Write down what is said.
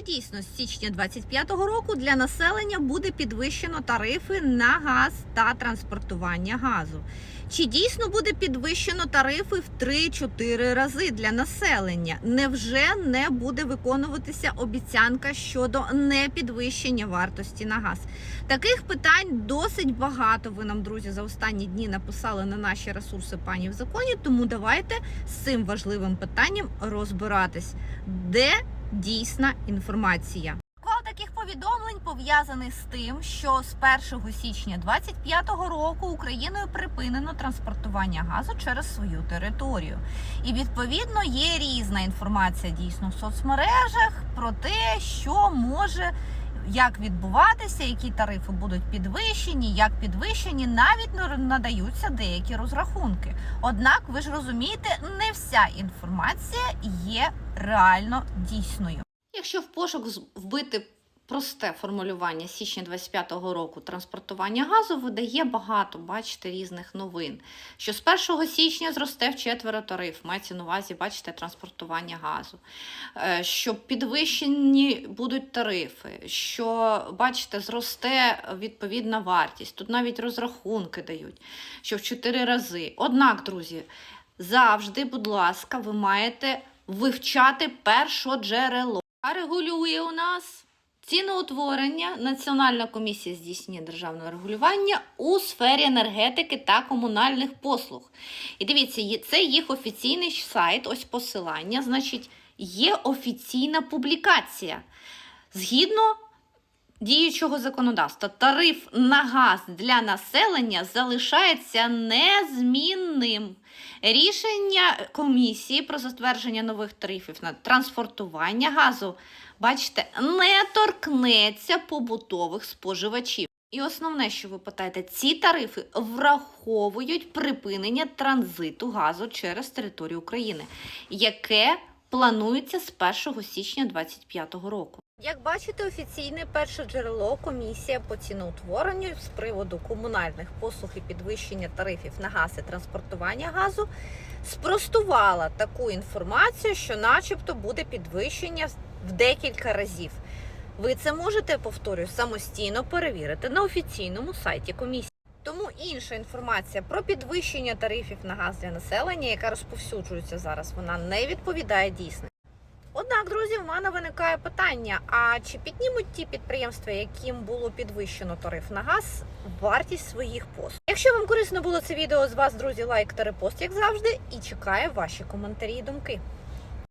Чи дійсно з січня 2025 року для населення буде підвищено тарифи на газ та транспортування газу? Чи дійсно буде підвищено тарифи в 3-4 рази для населення? Невже не буде виконуватися обіцянка щодо непідвищення вартості на газ? Таких питань досить багато. Ви нам, друзі, за останні дні написали на наші ресурси пані в законі. Тому давайте з цим важливим питанням розбиратись, де дійсна інформація. Кол таких повідомлень пов'язаний з тим, що з 1 січня 2025 року Україною припинено транспортування газу через свою територію. І відповідно є різна інформація дійсно в соцмережах про те, що може. Як відбуватися, які тарифи будуть підвищені, як підвищені, навіть надаються деякі розрахунки. Однак, ви ж розумієте, не вся інформація є реально дійсною. Якщо в пошук вбити просте формулювання січня 25-го року транспортування газу видає багато, бачите, різних новин. Що з 1 січня зросте в четверо тариф, мається на увазі, бачите, транспортування газу. Е, Що підвищені будуть тарифи, що, бачите, зросте відповідна вартість. Тут навіть розрахунки дають, що в 4 рази. Однак, друзі, завжди, будь ласка, ви маєте вивчати першоджерело. А регулює у нас ціноутворення Національна комісія здійснення державного регулювання у сфері енергетики та комунальних послуг. І дивіться, це їх офіційний сайт, ось посилання. Значить, є офіційна публікація. Згідно діючого законодавства, тариф на газ для населення залишається незмінним. Рішення комісії про затвердження нових тарифів на транспортування газу, бачите, не торкнеться побутових споживачів. І основне, що ви питаєте, ці тарифи враховують припинення транзиту газу через територію України, яке планується з 1 січня 2025 року. Як бачите, офіційне перше джерело комісія по ціноутворенню з приводу комунальних послуг і підвищення тарифів на газ і транспортування газу спростувала таку інформацію, що, начебто, буде підвищення в декілька разів. Ви це можете, повторюю, самостійно перевірити на офіційному сайті комісії. Тому інша інформація про підвищення тарифів на газ для населення, яка розповсюджується зараз, вона не відповідає дійсності. Однак, друзі, в мене виникає питання: а чи піднімуть ті підприємства, яким було підвищено тариф на газ, вартість своїх послуг? Якщо вам корисно було це відео з вас, друзі, лайк та репост, як завжди, і чекаю ваші коментарі і думки.